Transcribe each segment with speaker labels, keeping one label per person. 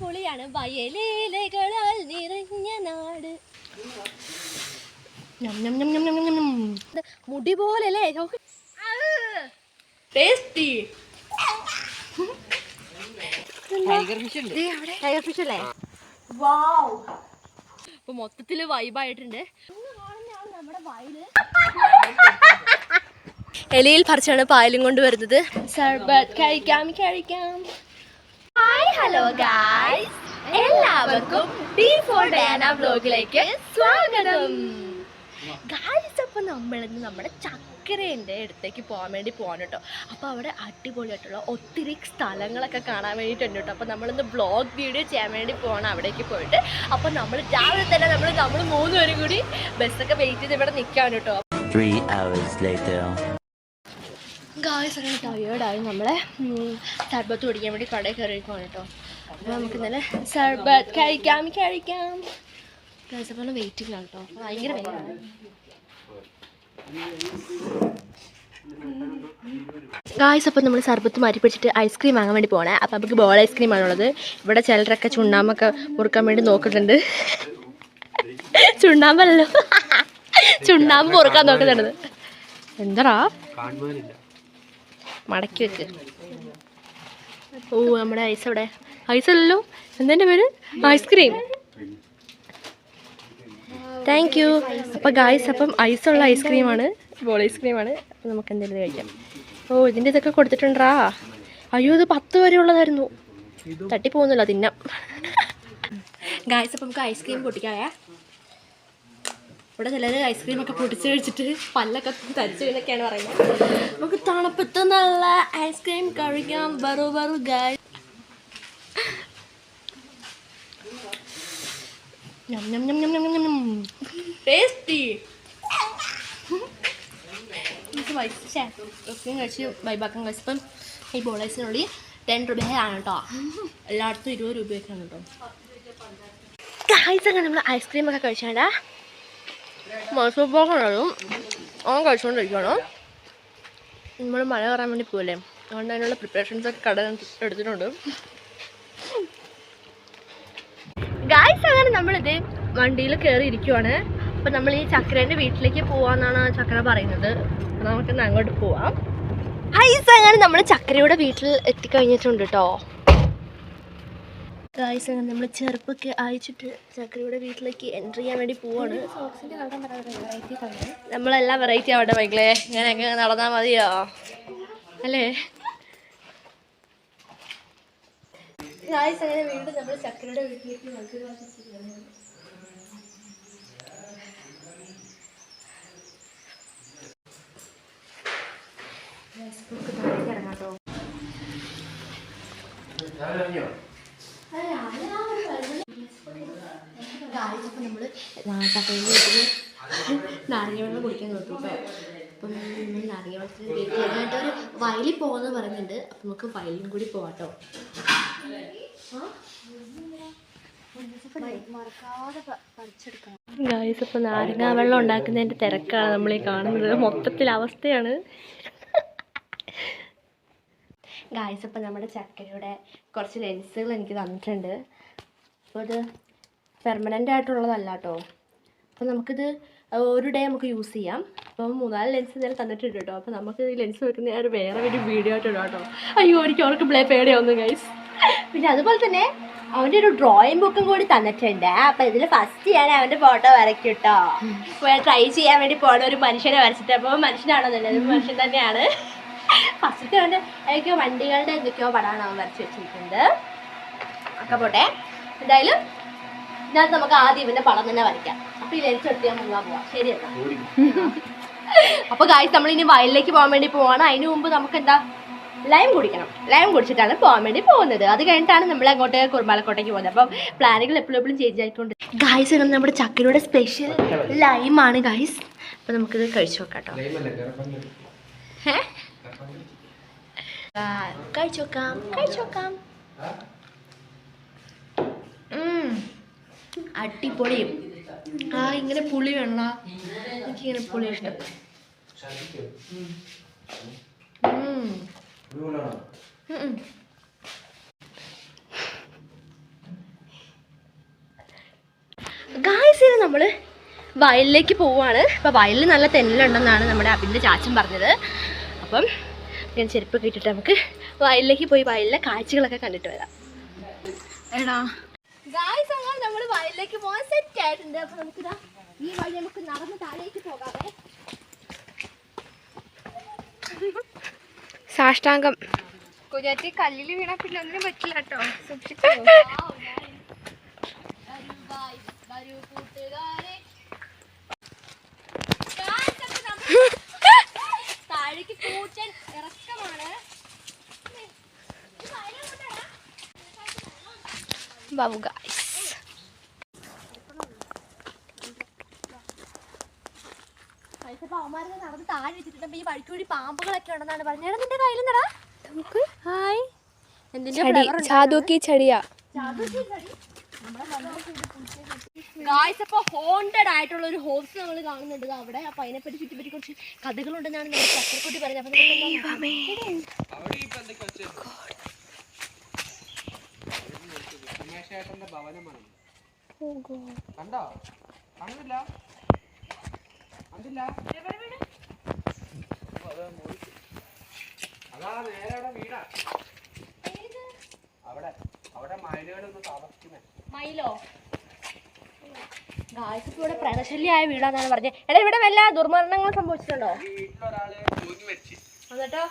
Speaker 1: അടിപൊളിയാണ് വയലേലകളാൽ നിറഞ്ഞ നാട്. മുടി പോലെ ടേസ്റ്റി
Speaker 2: ടൈഗർ ഫിഷ്
Speaker 1: ടൈഗർ അല്ലേ? അപ്പൊ മൊത്തത്തിൽ വൈബായിട്ടുണ്ട് നമ്മുടെ എലിയിൽ പറിച്ചാണ് പായലും കൊണ്ട് വരുന്നത് സർബത്ത് കഴിക്കാം കഴിക്കാം. ഹായ് ഹലോ ഗായ്സ് എല്ലാവർക്കും ഡി ഫോർ ഡാന ബ്ലോഗിലേക്ക് സ്വാഗതം. ഗായ്സ് അപ്പോൾ നമ്മളിന്ന് നമ്മുടെ ചക്കരേന്റെ അടുത്തേക്ക് പോകാൻ വേണ്ടി പോകാൻ കേട്ടോ. അപ്പോൾ അവിടെ അടിപൊളിയായിട്ടുള്ള ഒത്തിരി സ്ഥലങ്ങളൊക്കെ കാണാൻ വേണ്ടിയിട്ടുണ്ട് കേട്ടോ. അപ്പോൾ നമ്മളിന്ന് ബ്ലോഗ് വീഡിയോ ചെയ്യാൻ വേണ്ടി പോകണം അവിടേക്ക് പോയിട്ട്. അപ്പോൾ നമ്മൾ രാവിലെ തന്നെ നമ്മൾ നമ്മൾ മൂന്നുപേരും കൂടി ബസ്സൊക്കെ വെയിറ്റ് ചെയ്ത് ഇവിടെ നിൽക്കാൻ കേട്ടോ.
Speaker 3: 3 hours later.
Speaker 1: ഗായ്സ് അങ്ങനെ ടയേർഡായി നമ്മളെ സർബത്ത് കുടിക്കാൻ വേണ്ടി കടയിൽ കയറിയിരിക്കുവാണ് കേട്ടോ. അപ്പോൾ നമുക്ക് ഇന്നലെ സർബത്ത് കഴിക്കാം കഴിക്കാം. ഗായ്സ് അപ്പോൾ വെയിറ്റിംഗാണ് കേട്ടോ. അപ്പോൾ ഭയങ്കര വെയിലാണ് ഗായ്സ് അപ്പോൾ നമ്മൾ സർബത്ത് മാറ്റി പിടിച്ചിട്ട് ഐസ്ക്രീം വാങ്ങാൻ വേണ്ടി പോകണേ അപ്പോൾ നമുക്ക് ബോൾ ഐസ്ക്രീം ആണുള്ളത് ഇവിടെ ചിലരൊക്കെ ചുണ്ണാമ്പൊക്കെ മുറുക്കാൻ വേണ്ടി നോക്കുന്നുണ്ട്. ചുണ്ണാമ്പല്ലോ ചുണ്ണാമ്പ് പൊറുക്കാൻ നോക്കുന്നുണ്ട്. എന്താടാ? മടക്കി വെക്ക്. ഓ നമ്മുടെ ഐസ് അവിടെ ഐസ് അല്ലല്ലോ? എന്തിന്റെ പേര്? Ice cream. താങ്ക് യു അപ്പോൾ ഗായ്സ് അപ്പം ഐസുള്ള ഐസ്ക്രീമാണ് ബോൾ ഐസ്ക്രീമാണ് അപ്പോൾ നമുക്ക് എന്തെങ്കിലും കഴിക്കാം. ഓ ഇതിന്റെ ഇതൊക്കെ കൊടുത്തിട്ടുണ്ടാ? അയ്യോ ഇത് പത്ത് വരെ ഉള്ളതായിരുന്നു. തട്ടിപ്പോകുന്നില്ല തിന്നാം. ഗായ്സ് അപ്പം നമുക്ക് ഐസ്ക്രീം പൊട്ടിക്കാവേ. ഇവിടെ ചിലർ ഐസ്ക്രീം ഒക്കെ പൊടിച്ച് കഴിച്ചിട്ട് പല്ലൊക്കെ തരിച്ചു എന്നൊക്കെയാണ് പറയുന്നത്. നമുക്ക് തണുപ്പത്ത് നല്ല ഐസ്ക്രീം കഴിക്കാം. ബറു ബറു ഗായ് ടേസ്റ്റി ഐസ്ക്രീം കഴിച്ച് വൈബാക്കാൻ കഴിച്ചപ്പം ഈ ബോളൈസിനുള്ളിൽ ടെൻ രൂപയാണ് കേട്ടോ എല്ലായിടത്തും ഇരുപത് രൂപയൊക്കെയാണ് കേട്ടോ കായ്സൊക്കെ നമ്മൾ ഐസ്ക്രീം ഒക്കെ കഴിച്ചാണ്ടാ? മൈസൂർ പാക്കുണ്ടാകും അവൻ കഴിച്ചുകൊണ്ടിരിക്കണം നമ്മൾ മഴ കയറാൻ വേണ്ടി പോകല്ലേ അതുകൊണ്ട് അതിനുള്ള പ്രിപ്പറേഷൻസ് ഒക്കെ കട എടുത്തിട്ടുണ്ട്. ഗായ്സ് അങ്ങനെ നമ്മളിത് വണ്ടിയിൽ കയറി ഇരിക്കുവാണ് അപ്പം നമ്മൾ ഈ ചക്രേന്റെ വീട്ടിലേക്ക് പോവാന്നാണ് ചക്ര പറയുന്നത്. അപ്പം നമുക്കിന്ന് അങ്ങോട്ട് പോവാം. ഹൈസ് അങ്ങനെ നമ്മൾ ചക്രയുടെ വീട്ടിൽ എത്തിക്കഴിഞ്ഞിട്ടുണ്ട് കേട്ടോ ഗായ്സ് അങ്ങനെ നമ്മൾ ചെറുപ്പൊക്കെ അയച്ചിട്ട് ചക്രയുടെ വീട്ടിലേക്ക് എൻട്രി ചെയ്യാൻ വേണ്ടി പോവാണ്. നമ്മളെല്ലാം വെറൈറ്റി ആവട്ടെ മൈക്കിളെ. ഇങ്ങനെയൊക്കെ നടന്നാൽ മതിയോ? അല്ലേ? ഗായ്സ് അങ്ങനെ വീണ്ടും നമ്മൾ ചക്രയുടെ വീട്ടിലേക്ക് വന്നു ഇറങ്ങാട്ടോ ഗായ്സപ്പം നമ്മൾ നാരങ്ങ വെള്ളം കുടിക്കാൻ നോക്കും കേട്ടോ അപ്പം നമ്മൾ നാരങ്ങ വെള്ളത്തിന് വീട്ടിലായിട്ട് ഒരു വയലിൽ പോകുന്നത് പറയുന്നുണ്ട്. അപ്പം നമുക്ക് വയലിലും കൂടി പോവാട്ടോ ഗായ്സ് ഇപ്പം നാരങ്ങ വെള്ളം ഉണ്ടാക്കുന്നതിന്റെ തിരക്കാണ് നമ്മൾ ഈ കാണുന്നത്. മൊത്തത്തിൽ അവസ്ഥയാണ്. ഗായ്സ് ഇപ്പം നമ്മുടെ ചക്കരയുടെ കുറച്ച് ലെൻസുകൾ എനിക്ക് തന്നിട്ടുണ്ട്. അപ്പോൾ ഇത് പെർമനന്റ് ആയിട്ടുള്ളതല്ല കേട്ടോ അപ്പോൾ നമുക്കിത് ഒരു ഡേ നമുക്ക് യൂസ് ചെയ്യാം. അപ്പം മൂന്നാൽ ലെൻസ് ഞാൻ തന്നിട്ടുണ്ട് കേട്ടോ അപ്പോൾ നമുക്ക് ഈ ലെൻസ് വെക്കുന്ന ഒരു വേറെ ഒരു വീഡിയോ ആയിട്ട് ഇടാം കേട്ടോ അയ്യോ എനിക്ക് അവർക്ക് പ്ലേ പേടിയാവുന്നു ഗൈസ് പിന്നെ അതുപോലെ തന്നെ അവന്റെ ഒരു ഡ്രോയിങ് ബുക്കും കൂടി തന്നിട്ടുണ്ട്. അപ്പം ഇതിൽ ഫസ്റ്റ് ഞാൻ അവന്റെ ഫോട്ടോ വരയ്ക്കും കേട്ടോ ട്രൈ ചെയ്യാൻ വേണ്ടി പോണ ഒരു മനുഷ്യനെ വരച്ചിട്ട്. അപ്പോൾ മനുഷ്യനാണോ നല്ലത്? മനുഷ്യൻ തന്നെയാണ്. ഫസ്റ്റത്തെ അവന്റെ ഏതൊക്കെയോ വണ്ടികളുടെ എന്തൊക്കെയോ പടമാണ് അവൻ വരച്ച് വെച്ചിരിക്കുന്നത്. ഒക്കെ പോട്ടെ. എന്തായാലും ഇതിനകത്ത് നമുക്ക് ആദ്യം ഇവന്റെ പടം തന്നെ വരയ്ക്കാം. അപ്പൊ ഈ ലെൻസ് എടുത്ത് ഞാൻ മുങ്ങാൻ പോവാം. ശരി എന്നാ. അപ്പൊ ഗായ്സ് നമ്മൾ ഇനി വയലിലേക്ക് പോകാൻ വേണ്ടി പോവാണ്. അതിനു മുമ്പ് നമുക്ക് എന്താ ലൈം കുടിക്കണം. ലൈം കുടിച്ചിട്ടാണ് പോകാൻ വേണ്ടി പോകുന്നത്. അത് കഴിഞ്ഞിട്ടാണ് നമ്മൾ അങ്ങോട്ട് കുറുമാലക്കോട്ടേക്ക് പോകുന്നത്. അപ്പം പ്ലാനുകൾ എപ്പോഴും എപ്പോഴും ചേഞ്ച് ആയിക്കൊണ്ട് ഗായ്സ് നമ്മുടെ ചക്കരയുടെ സ്പെഷ്യൽ ലൈമാണ് ഗായ്സ് അപ്പൊ നമുക്കിത് കഴിച്ചു നോക്കാം കേട്ടോ. ഏ? കഴിച്ചു നോക്കാം കഴിച്ചു നോക്കാം അടിപൊളിയും ആ ഇങ്ങനെ പുളി വേണ്ട എനിക്കിങ്ങനെ പുളി ഇഷ്ടം. ഗായ്സിന് നമ്മൾ വയലിലേക്ക് പോവാണ്. അപ്പോൾ വയലിൽ നല്ല തെന്നലുണ്ടെന്നാണ് നമ്മുടെ അബിന്റെ ചാച്ചൻ പറഞ്ഞത്. അപ്പം ഞാൻ ചെരുപ്പൊക്കെ ഇട്ടിട്ട് നമുക്ക് വയലിലേക്ക് പോയി വയലിലെ കാഴ്ചകളൊക്കെ കണ്ടിട്ട് വരാം. എടാ. ഗായ്സ് അങ്ങനെ നമ്മൾ വയലിലേക്ക് പോകാൻ സെറ്റ് ആയിട്ടുണ്ട്. അപ്പോൾ നമുക്കിതാ ഈ വഴി നമുക്ക് നടന്ന് താഴേക്ക് പോകാവേ.
Speaker 4: സാഷ്ടാംഗം.
Speaker 5: കുഞ്ഞാറ്റി കല്ലിൽ വീണാ പിന്നെ ഒന്നിനും പറ്റില്ല കേട്ടോ. സൂക്ഷിച്ചോ?
Speaker 1: താഴേക്ക് കൂറ്റൻ ഇറക്കമാണ്.
Speaker 4: ബാബു ഗായ്സ്
Speaker 1: നടന്ന് താഴെ വെച്ചിട്ടുണ്ട്. ഈ വഴിക്ക് കൂടി പാമ്പുകളൊക്കെ ഉണ്ടെന്നാണ് പറഞ്ഞത്. നിന്റെ നമുക്ക്? ഹായ് എന്തിന്റെ
Speaker 4: ചാതുക്കി ചടിയാ.
Speaker 1: ഗായ്സ് അപ്പോൾ ഹോണ്ടഡ് ആയിട്ടുള്ള ഒരു ഹോംസ് നമ്മൾ കാണുന്നുണ്ട് അവിടെ. അപ്പോൾ അതിനെപ്പറ്റി ചുറ്റിപ്പറ്റി കുറച്ച് കഥകളുണ്ടെന്നാണ് ഞാൻ ചക്കരക്കുട്ടി പറഞ്ഞത്
Speaker 2: കണ്ടോ? കണ്ടില്ല? കണ്ടില്ല. അതാ നേരെ അവിടെ വീടാ അവിടെ അവിടെ മയിലുകളൊന്ന് താമസിക്കുന്നേ
Speaker 1: മയിലോ? ഗായ്സ് ഇവിടെ പ്രകശല്യായ വീടാന്നാണ് പറഞ്ഞത് എടാ ഇവിടെ വല്ല ദുർമരണങ്ങൾ സംഭവിച്ചിട്ടുണ്ടോ? എന്നിട്ടോ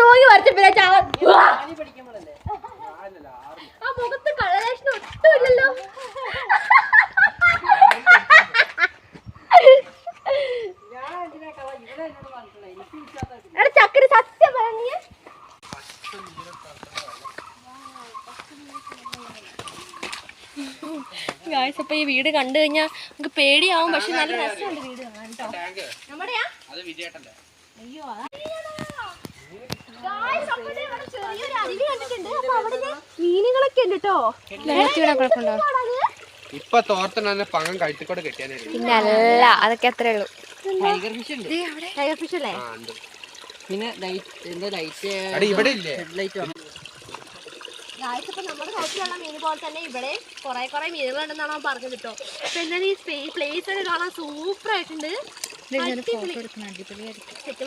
Speaker 1: തൂങ്ങി
Speaker 2: ഞാനല്ല ആറ്.
Speaker 1: ആ മുഖത്ത് ഒട്ടുമില്ലല്ലോ. ചക്കര സത്യം പറഞ്ഞ ഗായ്സ് അപ്പൊ ഈ വീട് കണ്ടു കഴിഞ്ഞാൽ നമുക്ക് പേടിയാവും പക്ഷെ നല്ല രസമുണ്ട് വീട് കാണാൻ കേട്ടോ
Speaker 2: ടാങ്ക്
Speaker 1: നമ്മുടെയാ? അയ്യോ മീനുകളൊക്കെ ഉണ്ട് കേട്ടോ
Speaker 2: ഇപ്പൊ തോർത്തണ പങ്കം കഴുത്തിക്കൂടെ
Speaker 4: പിന്നെ അല്ല അതൊക്കെ അത്രേ ഉള്ളൂ.
Speaker 2: ടൈഗർ ഫിഷ് ഉണ്ട്
Speaker 1: ടൈഗർ ഫിഷ് അല്ലേ?
Speaker 2: ആ ഉണ്ട്.
Speaker 6: പിന്നെ ലൈറ്റ് എന്താ ലൈറ്റ്
Speaker 2: ഇവിടെ ഇല്ലേ?
Speaker 6: ലൈറ്റ്?
Speaker 1: ഗായ്സ് ഇപ്പൊ നമ്മുടെ നാട്ടിലുള്ള മീൻ പോലെ തന്നെ ഇവിടെ കുറെ കുറെ മീനുകളുണ്ടെന്നാണ് അവൻ പറഞ്ഞു കിട്ടോ അപ്പൊ എന്താണ് ഈ പ്ലേസ് ഒക്കെ കാണാൻ സൂപ്പർ ആയിട്ടുണ്ട്.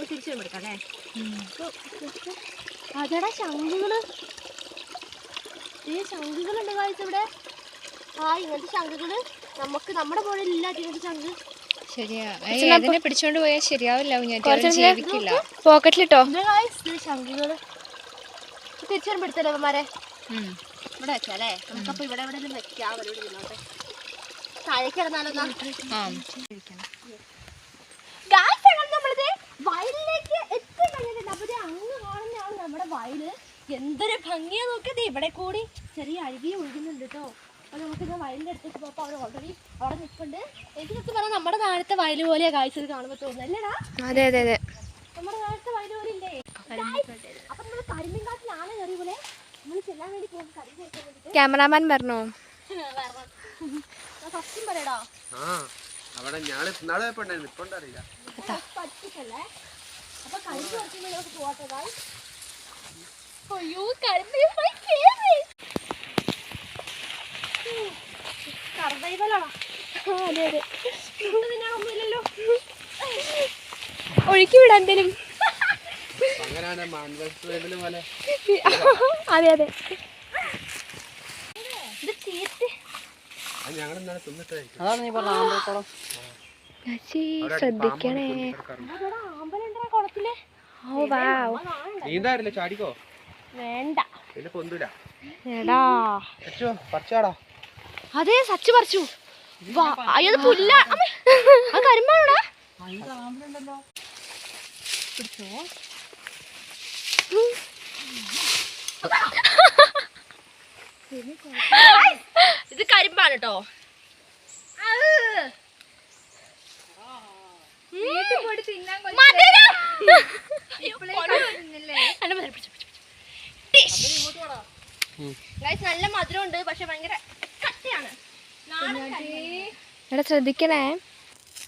Speaker 1: തിരിച്ചു അല്ലേ? അതെടാ ശംഖുകൾ. ഈ ശംഖുകളുണ്ട് ഗായ്സ് ഇവിടെ. ആ ഇങ്ങനത്തെ ശംഖുകൾ. നമുക്ക് നമ്മുടെ പോലെ ഇല്ല ഇങ്ങനത്തെ ശംഖ്.
Speaker 5: ശരിയാ. പിടിച്ചോണ്ട് പോയാൽ ശരിയാവില്ല.
Speaker 4: പോക്കറ്റിലിട്ടോ?
Speaker 1: ശംഖുകൾ. തിരിച്ചു പിടിച്ചല്ലേ എടുത്തല്ലോ ഇവിടെ വെച്ചാലേ നമുക്കപ്പോ ഇവിടെ എവിടെയെങ്കിലും വെക്കാം. അവരോട് ഇരുന്നോട്ടെ താഴേക്ക് നമ്മളിത് വയലിലേക്ക് എത്തിക്കഴിഞ്ഞിട്ടുണ്ട് അപ്പൊ ദേ അങ്ങ് കാണുന്നതാണ് നമ്മുടെ വയൽ. എന്തൊരു ഭംഗിയാ നോക്കിയത്. ഇവിടെ കൂടി ചെറിയ അഴുകി ഒഴുകുന്നുണ്ട് കേട്ടോ. അപ്പൊ നമുക്കിത് വയലിന്റെ അടുത്തേക്ക് പോയപ്പോ അവിടെ ഓൾറെഡി അവിടെ നിൽപ്പുണ്ട്. എനിക്ക് സത്യം പറഞ്ഞാൽ നമ്മുടെ നാളത്തെ വയൽ പോലെയാ കാഴ്ച ഇത് കാണുമ്പോൾ തോന്നുന്നു. അല്ലേടാ?
Speaker 4: അതെ അതെ അതെ.
Speaker 1: നമ്മുടെ നാളത്തെ വയൽ പോലെ ഇല്ലേ? അപ്പൊ നമ്മൾ കരിമ്പിൻ കാട്ടിലാണ് കയറി പോലെ?
Speaker 4: ക്യാമറാമാൻ പറഞ്ഞോ
Speaker 2: അവിടെ ഞാൻ ഇന്നാളെ പോയപ്പോ ഉണ്ടായിരുന്നു ഇപ്പൊ അറിയില്ല
Speaker 4: ഒഴുക്കി വിടാൻ എന്തേലും അതെ അതെ. ശ്രദ്ധിക്കണേ. ഓ
Speaker 2: നീന്താറില്ല? ചാടിക്കോ?
Speaker 1: വേണ്ട.
Speaker 2: പിന്നെ പൊന്തൂല.
Speaker 4: എടാ.
Speaker 2: പറിച്ചാടാ.
Speaker 1: അതെ സച്ച് പറിച്ചു. വാ, അയ്യോ അത് പുല്ല. അമ്മേ. അത് കരിമ്പാണോടാ ഇത് കരിമ്പാണ് കേട്ടോ നല്ല മധുരമുണ്ട് പക്ഷെ ഭയങ്കര കട്ടിയാണ്.
Speaker 4: എടാ ശ്രദ്ധിക്കണേ.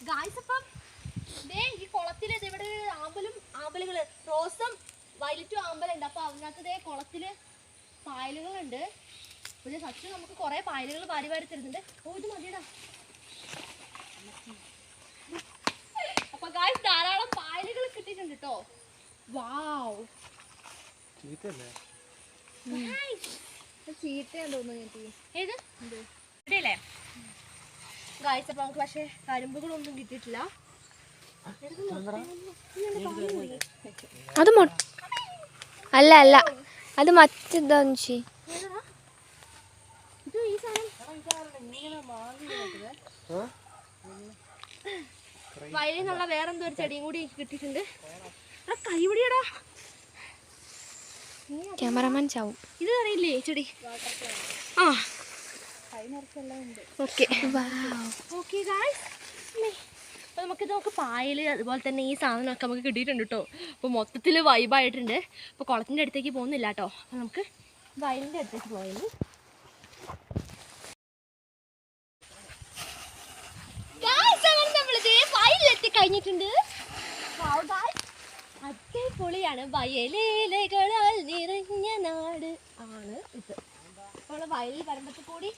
Speaker 1: ഗായ്സ് അപ്പം ദേ ഈ കുളത്തിലെ ഇവിടെ ആമ്പലും ആമ്പലുകൾ റോസും വയലറ്റും ഉണ്ട് അപ്പൊ അതിനകത്ത് ദേ കുളത്തിൽ പായലുകളുണ്ട്. പിന്നെ സച്ചു നമുക്ക് കുറെ പായലുകൾ വാരി വാരി തരുന്നുണ്ട്. ഓ ഇത് മതിയടാ. അപ്പൊ ഗായ്സ് ധാരാളം പായലുകൾ കിട്ടിയിട്ടുണ്ട് കേട്ടോ വാവ്
Speaker 2: ചീത്തല്ലേ
Speaker 5: ചീത്തയാന്ന് തോന്നുന്നു
Speaker 1: ഏത്? ഇവിടെയല്ലേ? ഗായ്സ് അപ്പൊ നമുക്ക് പക്ഷേ കരിമ്പുകളൊന്നും കിട്ടിയിട്ടില്ല.
Speaker 4: അത് മൊ അല്ല അല്ല. അത് മറ്റെന്താന്ന് വെച്ചി
Speaker 1: വയലിൽ നിന്നുള്ള വേറെന്തോ ഒരു ചെടിയും കൂടി കിട്ടിയിട്ടുണ്ട്. എടാ കൈപിടിയടാ.
Speaker 4: ക്യാമറമാൻ ചാവും.
Speaker 1: ഇത് അറിയില്ലേ ചെടി? ആ. ഓക്കെ ഓക്കെ ഗായ്സ് അപ്പോൾ നമുക്കിത് നമുക്ക് പായൽ അതുപോലെ തന്നെ ഈ സാധനമൊക്കെ നമുക്ക് കിട്ടിയിട്ടുണ്ട് കേട്ടോ അപ്പോൾ മൊത്തത്തിൽ വൈബായിട്ടുണ്ട് അപ്പോൾ കുളത്തിന്റെ അടുത്തേക്ക് പോകുന്നില്ല കേട്ടോ അപ്പോൾ നമുക്ക് വയലിന്റെ അടുത്തേക്ക് വയലിലെത്തി കഴിഞ്ഞിട്ടുണ്ട്. അടിപൊളിയാണ്. വയലേലകളാൽ നിറഞ്ഞ നാട് ആണ് ഇത്. അപ്പോൾ വയലിൽ വരുമ്പോഴത്തെ കൂടി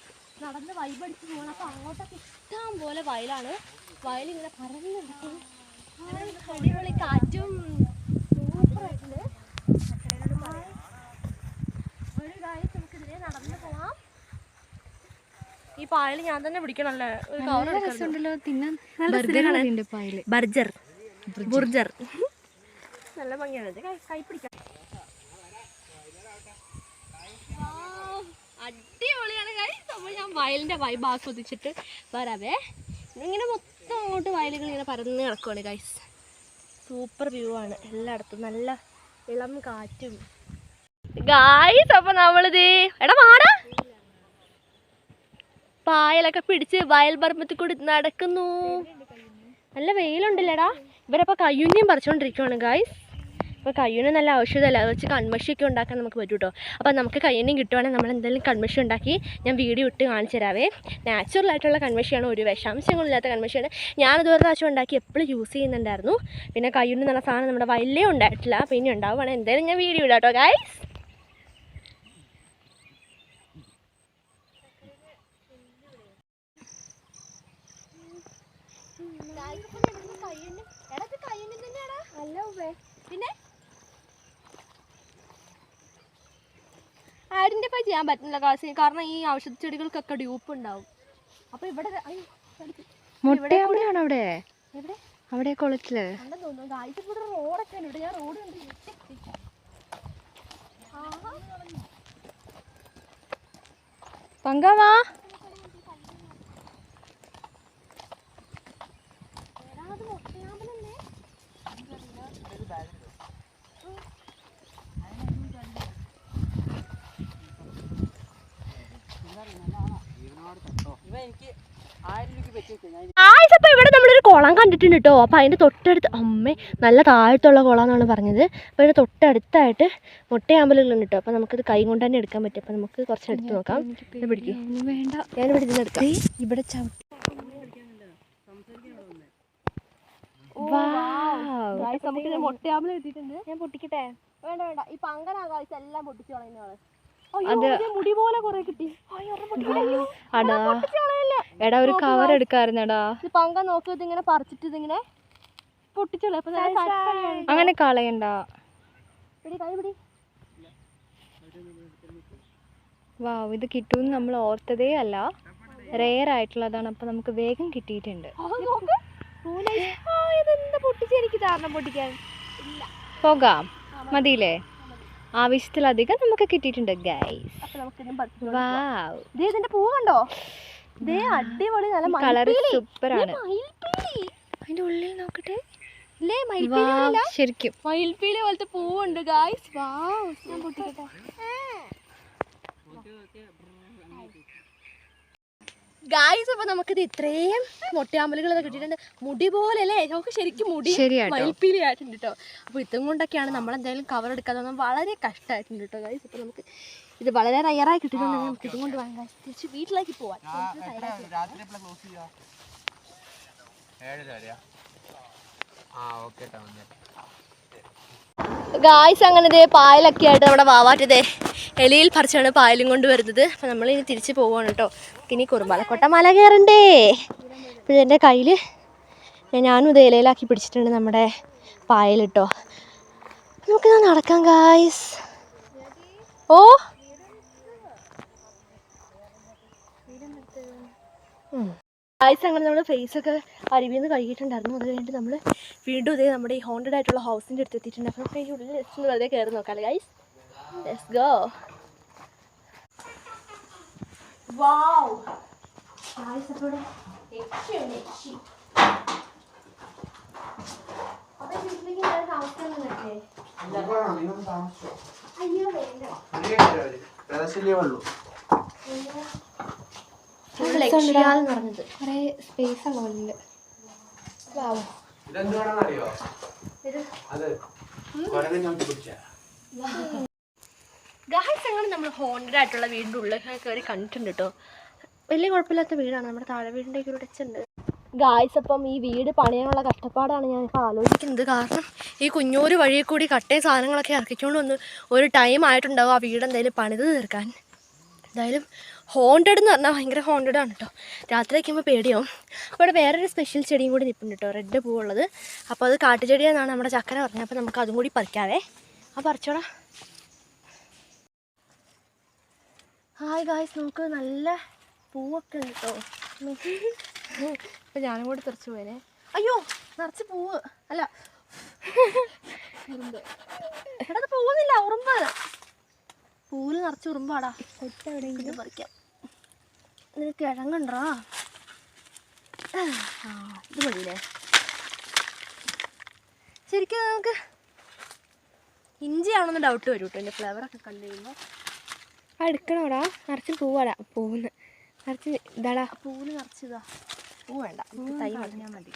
Speaker 1: നടന്ന് വൈബടിച്ച് പോകണം അപ്പോൾ അങ്ങോട്ടൊക്കെ ഇഷ്ടം പോലെ വയലാണ്. വയലിങ്ങനെ പരന്ന് കിടക്കും അടിപൊളി കാറ്റും സൂപ്പറായിട്ടുണ്ട്. ഒരു കാര്യം നമുക്ക് ഇതിലേ നടന്ന് പോവാം. ഈ പായൽ ഞാൻ തന്നെ പിടിക്കണല്ലേ? ഒരു കവർ
Speaker 5: രസമുണ്ടല്ലോ. തിന്നാൻ
Speaker 1: ബർജർ. ബുർജർ. നല്ല ഭംഗിയാണ്. കൈ പിടിക്കാം അടിപൊളിയാണ് കൈ അപ്പോൾ ഞാൻ വയലിന്റെ വൈബ് ആസ്വദിച്ചിട്ട് വരാവേ. ഇങ്ങനെ മൊത്തം അങ്ങോട്ട് വയലുകൾ ഇങ്ങനെ പരന്ന് കിടക്കുവാണ് ഗൈസ് സൂപ്പർ വ്യൂ ആണ്. എല്ലായിടത്തും നല്ല ഇളം കാറ്റും. ഗായ്സ് അപ്പം നമ്മളിത് എടാ മാറ. പായലൊക്കെ പിടിച്ച് വയൽ പറമ്പത്തിൽ കൂടി നടക്കുന്നു. നല്ല വെയിലുണ്ടല്ലേടാ. ഇവരപ്പോൾ കയ്യുങ്ങിയും പറിച്ചുകൊണ്ടിരിക്കുവാണ് ഗായ്സ് അപ്പോൾ കയ്യൂന് നല്ല ഔഷധമല്ല? അത് വെച്ച് കൺമഷിയൊക്കെ ഉണ്ടാക്കാൻ നമുക്ക് പറ്റും കേട്ടോ അപ്പോൾ നമുക്ക് കയ്യുന്നിയും കിട്ടുവാണെങ്കിൽ നമ്മൾ എന്തെങ്കിലും കൺമഷി ഉണ്ടാക്കി ഞാൻ വീഡിയോ ഇട്ട് കാണിച്ചു തരാവേ. നാച്ചുറൽ ആയിട്ടുള്ള കൺമഷിയാണ് ഒരു വിഷാംശങ്ങളില്ലാത്ത കൺമഷിയാണ്. ഞാനത് ഒരു പ്രാവശ്യം ഉണ്ടാക്കി എപ്പോഴും യൂസ് ചെയ്യുന്നുണ്ടായിരുന്നു. പിന്നെ കയ്യൂന് നല്ല സാധനം നമ്മുടെ വലിയ ഉണ്ടായിട്ടില്ല. പിന്നെ ഉണ്ടാവുകയാണെങ്കിൽ എന്തായാലും ഞാൻ വീഡിയോ ഇടാം കേട്ടോ ഗായ്സ് പിന്നെ? പൈ ചെയ്യാൻ പറ്റുന്നില്ല കാസി കാരണം ഈ ഔഷധ ചെടികൾക്കൊക്കെ ഡ്യൂപ്പ് ഉണ്ടാവും. അപ്പൊ ഇവിടെ ദേ- അയ്യോ,
Speaker 4: മുട്ട അവിടെയാണോ അവിടെ?
Speaker 1: എവിടെ?
Speaker 4: അവിടെ
Speaker 1: കുളത്തിൽ. റോഡൊക്കെ ഉണ്ട്. ഇവിടെ ഞാൻ റോഡ് കണ്ട് ഞെട്ടി. ആഹാ.
Speaker 4: പങ്കവാ.
Speaker 1: എടാ, അത് മൊട്ടയാമ്പലല്ലേ? ആയിസ് അപ്പോൾ ഇവിടെ നമ്മളൊരു കുളം കണ്ടിട്ടുണ്ട് കേട്ടോ അപ്പോൾ അതിന്റെ തൊട്ടടുത്ത് അമ്മേ നല്ല താഴത്തുള്ള കുളമെന്നാണ് പറഞ്ഞത്. അപ്പോൾ അതിന്റെ തൊട്ടടുത്തായിട്ട് മുട്ടയാമ്പലുകളുണ്ട് കേട്ടോ അപ്പോൾ നമുക്കിത് കൈ കൊണ്ട് തന്നെ എടുക്കാൻ പറ്റും. അപ്പോൾ നമുക്ക് കുറച്ച് എടുത്ത് നോക്കാം. പിടിക്കും.
Speaker 4: വേണ്ട.
Speaker 1: ഞാൻ ഇവിടെ നിന്ന് എടുക്കാം.
Speaker 4: ഇവിടെ ചവിട്ടി.
Speaker 1: നമുക്ക് മുട്ടയാമ്പൽ കിട്ടിയിട്ടുണ്ട്. ഞാൻ പൊട്ടിക്കട്ടെ? വേണ്ട വേണ്ട. ഈ പങ്കനാ ഗായ്സ് എല്ലാം പൊട്ടിച്ചു അയ്യോ മുടി പോലെ കുറെ കിട്ടി.
Speaker 4: അടാ എടാ ഒരു കവർ എടുക്കാറുന്നടാ
Speaker 1: പങ്ക നോക്കി ഇതിങ്ങനെ പറിച്ചിട്ട് ഇതിങ്ങനെ പൊട്ടിച്ചോളൂ
Speaker 4: അങ്ങനെ കളയണ്ട. വാവ് ഇത് കിട്ടുമെന്ന് നമ്മൾ ഓർത്തതേ അല്ല. റെയർ ആയിട്ടുള്ളതാണ്. അപ്പൊ നമുക്ക് വേഗം കിട്ടിയിട്ടുണ്ട്.
Speaker 1: താരണം പൊട്ടിക്കാൻ?
Speaker 4: പോകാം. മതിയില്ലേ? ആവശ്യത്തിലധികം നമുക്ക് കിട്ടിയിട്ടുണ്ട് ഗൈസ് വാവ്
Speaker 1: ദേ ഇതിന്റെ പൂ കണ്ടോ? ദേ അടിപൊളി നല്ല
Speaker 4: കളർ
Speaker 1: സൂപ്പറാണ്.
Speaker 4: സൂപ്പർ ആണ് അതിന്റെ ഉള്ളിൽ നോക്കട്ടെ. ശരിക്കും.
Speaker 1: മയിൽപ്പീലി പോലത്തെ പൂവുണ്ട് ഗായ്സ് വാവ് ഞാൻ പൊട്ടിക്കട്ടെ. ഗായ്സ് അപ്പൊ നമുക്കിത് ഇത്രയും മൊട്ടയാമ്പലുകൾ കിട്ടിയിട്ടുണ്ട്. മുടി പോലെ അല്ലേ നമുക്ക് ശരിക്കും മുടി. മയിൽപ്പീലി ആയിട്ടുണ്ട് കേട്ടോ അപ്പൊ ഇതും കൊണ്ടൊക്കെയാണ് നമ്മൾ എന്തായാലും കവർ എടുക്കാതെ വളരെ കഷ്ടമായിട്ടുണ്ട് കേട്ടോ ഗായ്സ് അപ്പൊ നമുക്ക് ഇത് വളരെ റയറായി കിട്ടിയിട്ടുണ്ടെങ്കിൽ നമുക്ക് ഇതും കൊണ്ട് വാങ്ങാം. തിരിച്ച് വീട്ടിലേക്ക് പോവാം.
Speaker 2: ആ side
Speaker 1: ഗായ്സ് അങ്ങനെ ഇതേ പായലൊക്കെ ആയിട്ട് നമ്മുടെ വാവാറ്റതേ എലിയിൽ പറിച്ചാണ് പായലും കൊണ്ട് വരുന്നത് അപ്പം നമ്മൾ ഇനി തിരിച്ച് പോവുകയാണ് കേട്ടോ. ഇനി കുറുമ്പാലക്കോട്ട മല കയറണ്ടേ? അപ്പോൾ എന്റെ കയ്യിൽ ഞാനും ഇത് ഇലയിലാക്കി പിടിച്ചിട്ടുണ്ട് നമ്മുടെ പായൽ കേട്ടോ. ഞാൻ നടക്കാം ഗായ്സ് ഓ? ഗായ്സ് അങ്ങനെ നമ്മുടെ ഫേസ് ഒക്കെ അരുവിയിൽ നിന്ന് കഴുകിയിട്ടുണ്ടായിരുന്നു. അത് കഴിഞ്ഞിട്ട് നമ്മൾ വീണ്ടും ഇതേ നമ്മുടെ ഈ ഹോണ്ടഡ് ആയിട്ടുള്ള ഹൗസിന്റെ അടുത്ത് എത്തിയിട്ടുണ്ട് അപ്പോൾ നമുക്ക് ഈ ഉള്ളിൽ ജസ്റ്റ് ഒന്ന് വെറുതെ കയറി നോക്കാം guys let's go wow guys അപ്പോൾ ഇവിടെ യക്ഷിയുണ്ട്, യക്ഷി. അപ്പോൾ ഈ വീട്ടിലേക്ക് ഞാൻ താമസിക്കാൻ നിൽക്കേ അയ്യോ വേണ്ട. ലക്ഷ്യാന്ന് പറഞ്ഞത്.
Speaker 4: കുറേ സ്പേസ് ഉള്ള ഉള്ളിൽ
Speaker 2: ഇതെന്തുവാണെന്നറിയോ? അത്
Speaker 1: ഗായ്സ് അങ്ങനെ നമ്മൾ ഹോണ്ടഡ് ആയിട്ടുള്ള വീടിന്റെ ഉള്ളിൽ കയറി കണ്ടിട്ടുണ്ട് കേട്ടോ. വലിയ കുഴപ്പമില്ലാത്ത വീടാണ്. നമ്മുടെ താഴെ വീടിന്റെ ഒക്കെ ഒരു ഗായ്സ് അപ്പം ഈ വീട് പണിയാനുള്ള കഷ്ടപ്പാടാണ് ഞാൻ ഇപ്പോൾ ആലോചിക്കുന്നത്. കാരണം ഈ കുഞ്ഞൂര് വഴി കൂടി കട്ടയും സാധനങ്ങളൊക്കെ ഇറക്കിക്കൊണ്ട് വന്ന് ഒരു ടൈം ആയിട്ടുണ്ടാവും ആ വീട് എന്തായാലും പണിത് തീർക്കാൻ. എന്തായാലും ഹോണ്ടഡ് എന്ന് പറഞ്ഞാൽ ഭയങ്കര ഹോണ്ടഡ് ആണ് കേട്ടോ രാത്രി വയ്ക്കുമ്പോൾ പേടിയാവും. അപ്പോൾ ഇവിടെ വേറൊരു സ്പെഷ്യൽ ചെടിയും കൂടി നിൽപ്പുണ്ട് കേട്ടോ റെഡ് പൂവുള്ളത്. അപ്പോൾ അത് കാട്ടുചെടിയെന്നാണ് നമ്മുടെ ചക്കന പറഞ്ഞത്. അപ്പോൾ നമുക്ക് അതും കൂടി പറിക്കാവേ. ആ പറിച്ചോടാ. ഹായ് ഗായ്സ് നമുക്ക് നല്ല പൂവൊക്കെ ഉണ്ട് കേട്ടോ ഇപ്പം ഞാനും കൂടി തെറിച്ച് പോയേ അയ്യോ നിറച്ച് പൂവ്. അല്ല. എടാ പോകുന്നില്ല ഉറുമ്പ്. പൂവിൽ നിറച്ച് ഉറുമ്പാടാ. എവിടെയെങ്കിലും പറിക്കാം. ഇത് കിഴങ്ങുണ്ടോ? ആ ഇത് മതിയില്ലേ? ശരിക്കും നമുക്ക് ഇഞ്ചിയാണെന്ന് ഡൗട്ട് വരും കേട്ടോ എന്റെ ഫ്ലേവറൊക്കെ കണ്ടു കഴിയുമ്പോൾ
Speaker 4: ആ എടുക്കണോടാ. നിറച്ച് പൂവാടാ പൂന്ന് നിറച്ച് ഇതാടാ.
Speaker 1: പൂവിന് നിറച്ചതാ. പൂ വേണ്ട തൈ മതി മതി.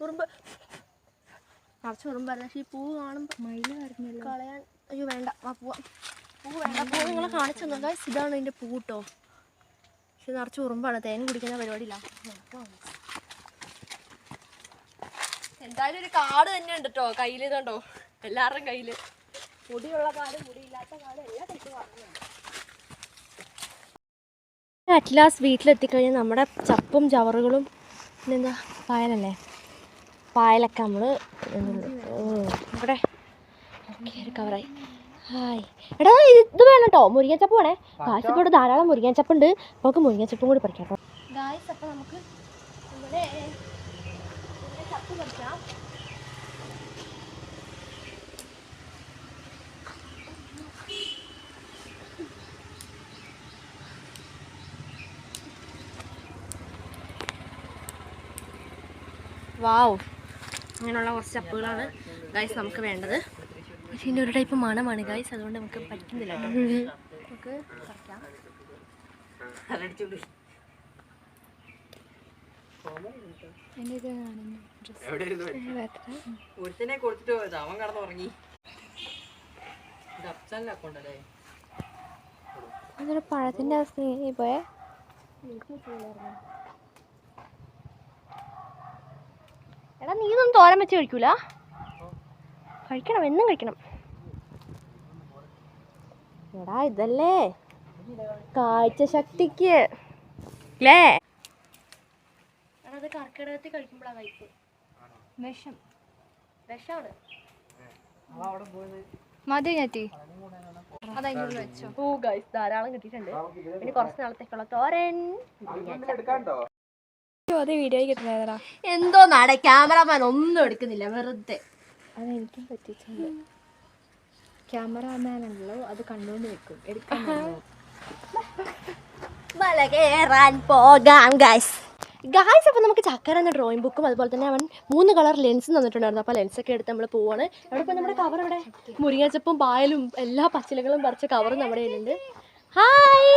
Speaker 1: ഉറുമ്പ്. നിറച്ച് ഉറുമ്പായിരുന്നു. പക്ഷേ ഈ പൂവ് കാണുമ്പോൾ
Speaker 4: പറഞ്ഞല്ലോ
Speaker 1: കളയാൻ അയ്യോ വേണ്ട. ആ പൂവ. പൂ വേണ്ട. പൂ നിങ്ങളെ കാണിച്ചു തന്നെ. ഇതാണ് ഇതിന്റെ പൂ കേട്ടോ പക്ഷെ നിറച്ച് ഉറുമ്പാണ്. തേൻ കുടിക്കുന്ന പരിപാടിയില്ല. എന്തായാലും ഒരു കാട് തന്നെ ഉണ്ട് കേട്ടോ കയ്യിൽ ഇതുണ്ടോ എല്ലാവരുടെയും കയ്യിൽ. മുടിയുള്ള കാട് മുടിയില്ലാത്ത കാട് എല്ലാ ടൈപ്പും അറ്റ്ലാസ് വീട്ടിലെത്തിക്കഴിഞ്ഞാൽ നമ്മുടെ ചപ്പും ചവറുകളും പിന്നെന്താ? പായലല്ലേ? പായലൊക്കെ നമ്മൾ ഇവിടെ കവറായി. ഹായ്. എടാ ഇത് വേണം കേട്ടോ മുരിങ്ങച്ചപ്പ് വേണേ. കാശിപ്പോട് ധാരാളം മുരിങ്ങച്ചപ്പ് ഉണ്ട് അപ്പോൾ നമുക്ക് മുരിങ്ങച്ചപ്പും കൂടി പറിക്കാം കേട്ടോ ഗായ്സ് നമുക്ക് ചപ്പ് പറിക്കാം. വാവ് അങ്ങനെയുള്ള കുറച്ച് ചപ്പുകളാണ് ഗൈസ് നമുക്ക് വേണ്ടത്. പക്ഷേ ഇതിന്റെ ഒരു ടൈപ്പ് മണമാണ് ഗായ്സ് അതുകൊണ്ട് നമുക്ക് പറ്റുന്നില്ല കേട്ടോ. നമുക്ക്
Speaker 6: ഒരുത്തനെ കൊടുത്തിട്ട് പോയത്. അവൻ
Speaker 4: അതൊരു പഴത്തിന്റെ അവസ്ഥ പോയേ?
Speaker 1: എടാ നീ ഇതൊന്നും തോരം വെച്ച് കഴിക്കൂല? കഴിക്കണം എന്നും കഴിക്കണം. എടാ ഇതല്ലേ? കാഴ്ച ശക്തിക്ക് അല്ലേ അത് കർക്കിടകത്തിൽ കഴിക്കുമ്പോഴാണ് കഴിപ്പ്
Speaker 4: വിഷം.
Speaker 1: വിഷമാണ്
Speaker 4: മതി ഞാറ്റി വെച്ചോ.
Speaker 1: ഓ ഗൈസ് ധാരാളം കിട്ടിയിട്ടുണ്ട്. ഇനി കുറച്ച് നാളത്തേക്കുള്ള തോരൻ.
Speaker 2: എടുക്കാണ്ടോ
Speaker 4: അത് വീഡിയോ കിട്ടുന്നതാ
Speaker 1: എന്തോ നാടെ ക്യാമറമാൻ ഒന്നും എടുക്കുന്നില്ല വെറുതെ.
Speaker 4: അതെനിക്കും പറ്റിയിട്ടുണ്ട്. ക്യാമറാമാൻ ഉണ്ടല്ലോ അത് കണ്ടുകൊണ്ട് നിൽക്കും എടുക്കാൻ
Speaker 1: മല കയറാൻ പോകാം ഗായ്സ് ഗായ്സ് അപ്പോൾ നമുക്ക് ചക്കര എന്ന ഡ്രോയിങ് ബുക്കും അതുപോലെ തന്നെ അവൻ മൂന്ന് കളർ ലെൻസ് തന്നിട്ടുണ്ടായിരുന്നു. അപ്പോൾ ലെൻസൊക്കെ എടുത്ത് നമ്മൾ പോവാണ്. അവിടെ ഇപ്പോൾ നമ്മുടെ കവർ ഇവിടെ മുരിങ്ങച്ചപ്പും പായലും എല്ലാ പച്ചിലകളും പറിച്ച കവറും നമ്മുടെ കയ്യിലുണ്ട്. ഹായ്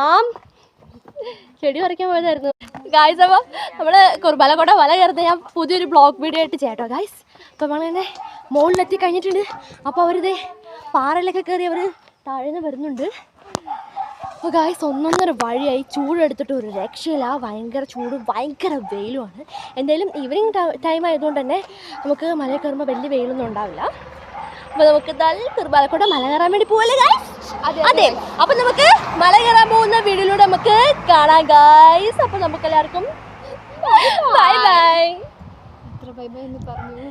Speaker 1: ആം. ചെടി പറിക്കാൻ പോയതായിരുന്നു. ഗായ്സ് അപ്പോൾ നമ്മൾ കുർബാലക്കോട്ട വല കയറുന്ന ഞാൻ പുതിയൊരു ബ്ലോഗ് വീഡിയോ ആയിട്ട് ചേട്ടോ ഗായ്സ് അപ്പോൾ നമ്മളിങ്ങനെ മുകളിലെത്തി കഴിഞ്ഞിട്ടുണ്ട്. അപ്പോൾ അവരിത് പാറയിലൊക്കെ കയറി അവർ താഴെ നിന്ന് വരുന്നുണ്ട്. അപ്പോൾ ഗായ്സ് ഒന്നൊന്നര വഴിയായി ചൂടെടുത്തിട്ട് ഒരു രക്ഷയില്ല. ഭയങ്കര ചൂട് ഭയങ്കര വെയിലുമാണ് എന്തായാലും ഈവനിങ് ടൈം ആയതുകൊണ്ട് തന്നെ നമുക്ക് മല കയറുമ്പോൾ വലിയ വെയിലൊന്നും ഉണ്ടാവില്ല. അപ്പോൾ നമുക്ക് നല്ല കുർബാലക്കോട്ട മല കയറാൻ വേണ്ടി പോവല്ലേ ഗായ്സ് അതെ അപ്പം നമുക്ക് മല കയറാൻ പോകുന്ന വീഡിയോയിലൂടെ നമുക്ക് കാണാം ഗായ്സ് അപ്പം നമുക്ക് എല്ലാവർക്കും ബൈ ബൈ
Speaker 4: ബൈ ബൈ എന്ന് പറഞ്ഞു.